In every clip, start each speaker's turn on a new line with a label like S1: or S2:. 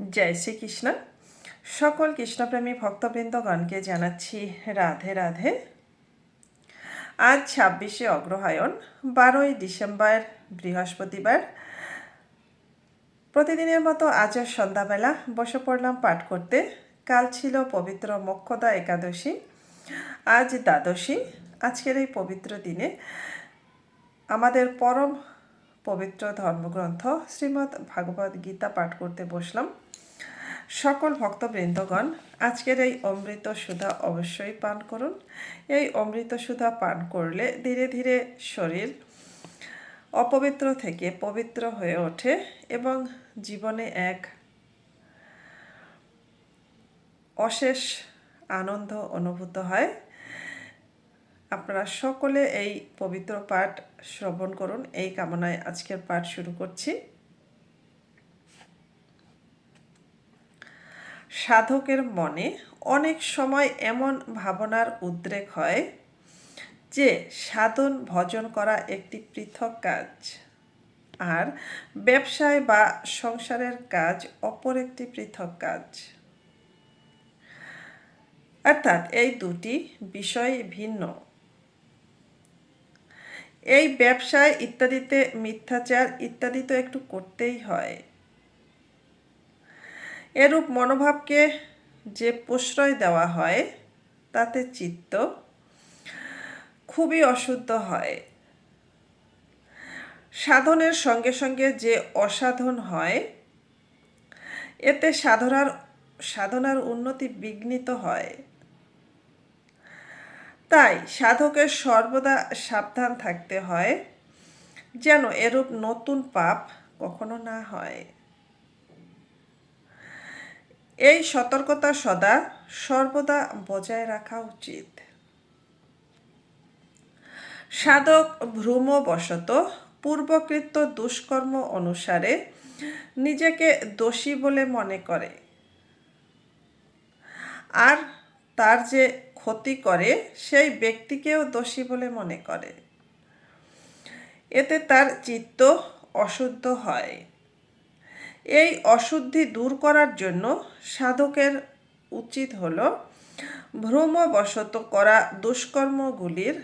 S1: জয় শ্রীকৃষ্ণ। সকল কৃষ্ণপ্রেমী ভক্তবৃন্দগণকে জানাচ্ছি রাধে রাধে। আজ ছাব্বিশে অগ্রহায়ণ, বারোই ডিসেম্বর, বৃহস্পতিবার। প্রতিদিনের মতো আজও সন্ধ্যাবেলা বসে পড়লাম পাঠ করতে। কাল ছিল পবিত্র মক্ষদা একাদশী। আজ দ্বাদশী। আজকের এই পবিত্র দিনে আমাদের পরম পবিত্র ধর্মগ্রন্থ শ্রীমদ্ ভাগবত গীতা পাঠ করতে বসলাম। সকল ভক্তবৃন্দগণ, আজকের এই অমৃত সুধা অবশ্যই পান করুন। এই অমৃত সুধা পান করলে ধীরে ধীরে শরীর অপবিত্র থেকে পবিত্র হয়ে ওঠে এবং জীবনে এক অশেষ আনন্দ অনুভূত হয়। আপনারা সকলে এই পবিত্র পাঠ শ্রবণ করুন। এই কামনায় আজকের পাঠ শুরু করছি। সাধকের মনে অনেক সময় এমন ভাবনার উদ্রেক হয় যে সাধন ভজন করা একটি পৃথক কাজ। আর ব্যবসায় বা সংসারের কাজ অপর একটি পৃথক কাজ। অর্থাৎ এই দুটি বিষয় ভিন্ন। এই ব্যবসায় ইত্যাদিতে মিথ্যাচার ইত্যাদি তো একটু করতেই হয়। এরূপ মনোভাবকে যে প্রশ্রয় দেওয়া হয়, তাতে চিত্ত খুবই অশুদ্ধ হয়। সাধনের সঙ্গে সঙ্গে যে অসাধন হয়, এতে সাধনার সাধনার উন্নতি বিঘ্নিত হয়। তাই সাধকের সর্বদা সাবধান থাকতে হয়, যেন এরূপ নতুন পাপ কখনো না হয়। এই সতর্কতা সদা সর্বদা বজায় রাখা উচিত। সাধক ভ্রমবশত পূর্বকৃত দুষ্কর্ম অনুসারে নিজেকে দোষী বলে মনে করে। আর তার যে ক্ষতি করে, সেই ব্যক্তিকেও দোষী বলে মনে করে। এতে তার চিত্ত অশুদ্ধ হয়। এই অশুদ্ধি দূর করার জন্য সাধকের উচিত হল ভ্রমবশত করা দুষ্কর্মগুলির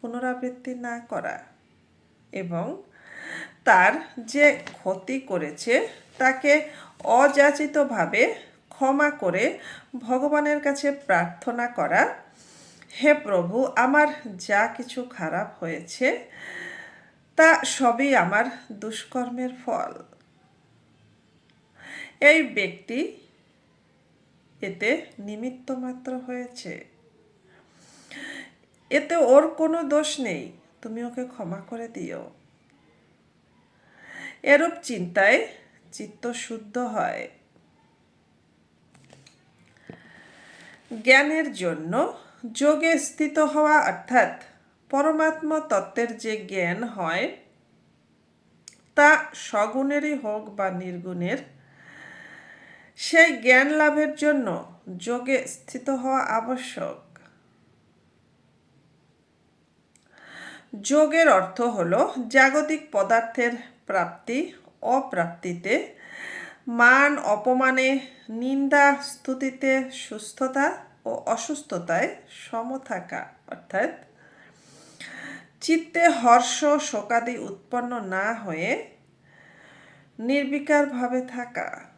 S1: পুনরাবৃত্তি না করা এবং তার যে ক্ষতি করেছে তাকে অযাচিতভাবে ক্ষমা করে ভগবানের কাছে প্রার্থনা করা, হে প্রভু, আমার যা কিছু খারাপ হয়েছে, তা সবই আমার দুষ্কর্মের ফল। এই ব্যক্তি এতে নিমিত্ত মাত্র হয়েছে। এতে ওর কোনো দোষ নেই, তুমি ওকে ক্ষমা করে দিও। এরূপ চিন্তায় চিত্ত শুদ্ধ হয়। জ্ঞানের জন্য যোগে স্থিত হওয়া অর্থাৎ পরমাত্ম তত্ত্বের যে জ্ঞান হয়, তা সগুণেরই হোক বা নির্গুণের সেই জ্ঞান লাভের জন্য যোগে স্থিত হওয়া আবশ্যক। যোগের অর্থ হল জাগতিক পদার্থের প্রাপ্তি, অপ্রাপ্তিতে, মান অপমানে, নিন্দা স্তুতিতে, সুস্থতা ও অসুস্থতায় সম থাকা। অর্থাৎ চিত্তে হর্ষ শোকাদি উৎপন্ন না হয়ে নির্বিকারভাবে থাকা।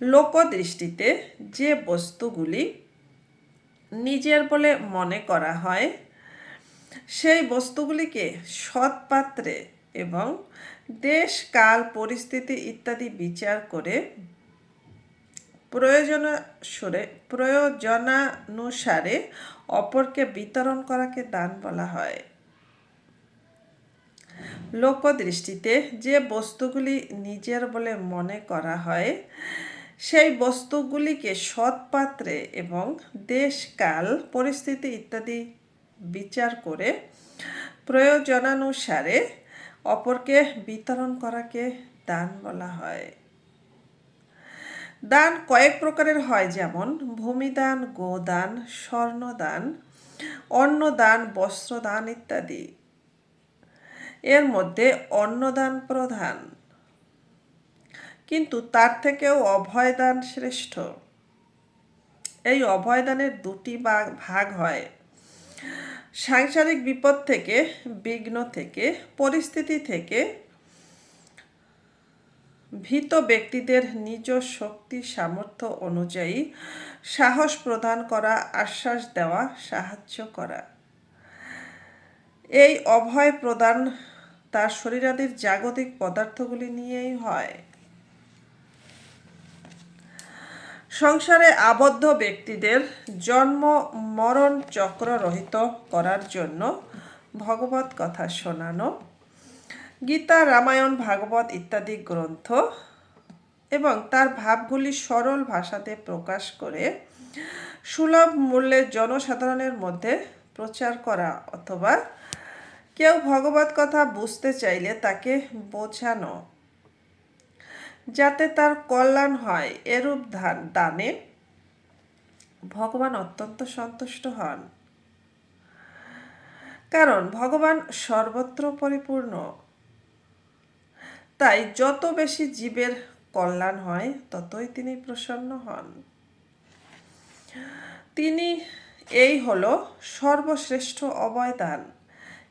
S1: লোকদৃষ্টিতে যে বস্তুগুলি নিজের বলে মনে করা হয়, সেই বস্তুগুলিকে সৎপাত্রে এবং দেশ, কাল, পরিস্থিতি ইত্যাদি বিচার করে প্রয়োজনসরে, প্রয়োজনানুসারে অপরকে বিতরণ করাকে দান বলা হয়। লোকদৃষ্টিতে যে বস্তুগুলি নিজের বলে মনে করা হয় সেই বস্তুগুলিকে সৎপাত্রে এবং দেশকাল, পরিস্থিতি ইত্যাদি বিচার করে প্রয়োজনানুসারে অপরকে বিতরণ করাকে দান বলা হয়। দান কয়েক প্রকারের হয়, যেমন ভূমিদান, গোদান, স্বর্ণদান, অন্নদান, বস্ত্রদান ইত্যাদি। এর মধ্যে অন্নদান প্রধান। কিন্তু তার থেকেও অভয়দান শ্রেষ্ঠ এই অভয়দানের দুটি ভাগ হয়। সাংসারিক বিপদ থেকে, বিঘ্ন থেকে, পরিস্থিতি থেকে ভীত ব্যক্তিদের নিজ শক্তি, সামর্থ্য অনুযায়ী সাহস প্রদান করা, আশ্বাস দেওয়া, সাহায্য করা। এই অভয় প্রদান তার শরীরাদির জাগতিক পদার্থগুলি নিয়েই হয়। সংসারে আবদ্ধ ব্যক্তিদের জন্ম মরণ চক্র রহিত করার জন্য ভগবত কথা শোনানো, গীতা, রামায়ণ, ভাগবত ইত্যাদি গ্রন্থ এবং তার ভাবগুলি সরল ভাষাতে প্রকাশ করে সুলভ মূল্যে জনসাধারণের মধ্যে প্রচার করা অথবা কেউ ভগবত কথা বুঝতে চাইলে তাকে বোঝানো যাতে তার কল্যাণ হয়, এরূপ ধান দানে ভগবান অত্যন্ত সন্তুষ্ট হন। কারণ ভগবান সর্বত্র পরিপূর্ণ। তাই যত বেশি জীবের কল্যাণ হয়, ততই তিনি প্রসন্ন হন। তিনি এই হল সর্বশ্রেষ্ঠ অবয়দান।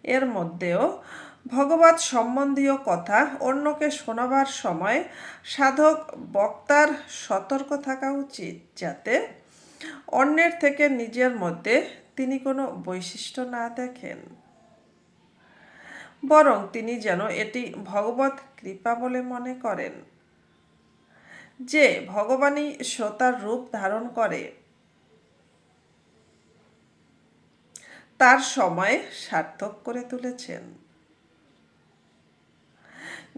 S1: এর মধ্যেও ভগবত সম্বন্ধীয় কথা, অন্যকে শোনাবার সময় সাধক বক্তার সতর্ক থাকা উচিত যাতে অন্যের থেকে নিজের মধ্যে তিনি কোনো বৈশিষ্ট্য না দেখেন। বরং তিনি যেন এটি ভগবত কৃপা বলে মনে করেন। যে ভগবানই শ্রোতার রূপ ধারণ করে, তার সময় সার্থক করে তুলেছেন।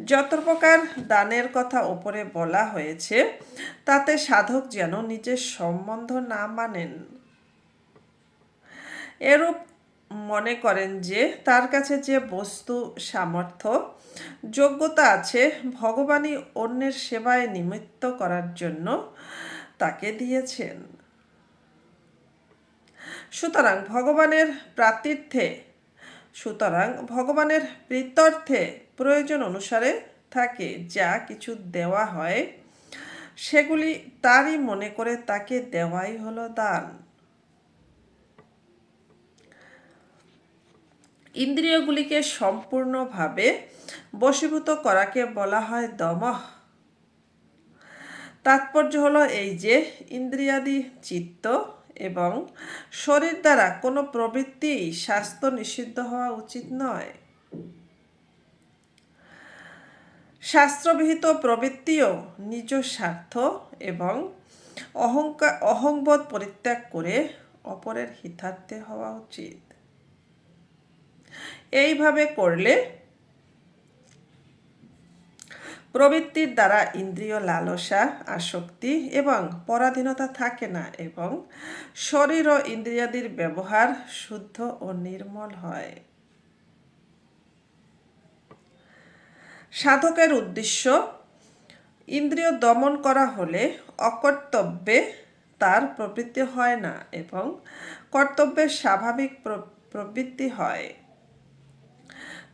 S1: যত প্রকার দানের কথা ওপরে বলা হয়েছে, তাতে সাধক যেন নিজের সম্বন্ধ না মানেন। এরূপ মনে করেন যে, তার কাছে যে বস্তু, সামর্থ্য, যোগ্যতা আছে, ভগবানই অন্যের সেবায় নিমিত্ত করার জন্য তাকে দিয়েছেন। সুতরাং ভগবানের প্রাতীর্থে সুতরাং ভগবানের প্রীত্যর্থে প্রয়োজন অনুসারে থাকে যা কিছু দেওয়া হয়, সেগুলি তারই মনে করে তাকে দেওয়াই হলো দান। ইন্দ্রিয়গুলিকে সম্পূর্ণভাবে বশীভূত করাকে বলা হয় দমঃ তাৎপর্য হলো এই যে, ইন্দ্রিয়াদি চিত্ত এবং শরীর দ্বারা কোনো প্রবৃত্তি স্বাস্থ্য নিষিদ্ধ হওয়া উচিত নয়। শাস্ত্রবিহিত প্রবৃত্তিও নিজ স্বার্থ এবং অহংকার অহংবোধ পরিত্যাগ করে অপরের হিতার্থে হওয়া উচিত। এইভাবে করলে প্রবৃত্তির দ্বারা ইন্দ্রিয় লালসা, আসক্তি এবং পরাধীনতা থাকে না এবং শরীর ও ইন্দ্রিয়াদির ব্যবহার শুদ্ধ ও নির্মল হয়। সাধকের উদ্দেশ্য, ইন্দ্রিয় দমন করা হলে অকর্তব্যে তার প্রবৃত্তি হয় না এবং কর্তব্যের স্বাভাবিক প্রবৃত্তি হয়।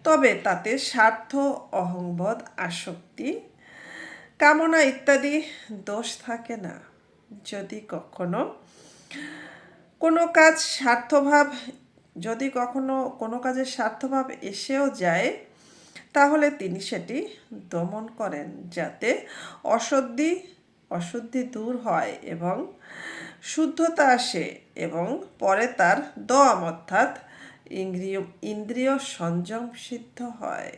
S1: তবে তাতে স্বার্থ, অহংবোধ, আসক্তি, কামনা ইত্যাদি দোষ থাকে না। যদি কখনো কোনো কাজ স্বার্থভাব, যদি কখনো কোনো কাজের স্বার্থভাব এসেও যায়, তাহলে তিনি সেটি দমন করেন যাতে অশুদ্ধি অশুদ্ধি দূর হয় এবং শুদ্ধতা আসে এবং পরে তার দম অর্থাৎ ইন্দ্রিয় ইন্দ্রিয় সংযম সিদ্ধ হয়।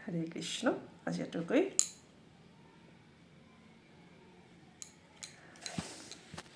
S1: হরে কৃষ্ণ আজ এটুকুই।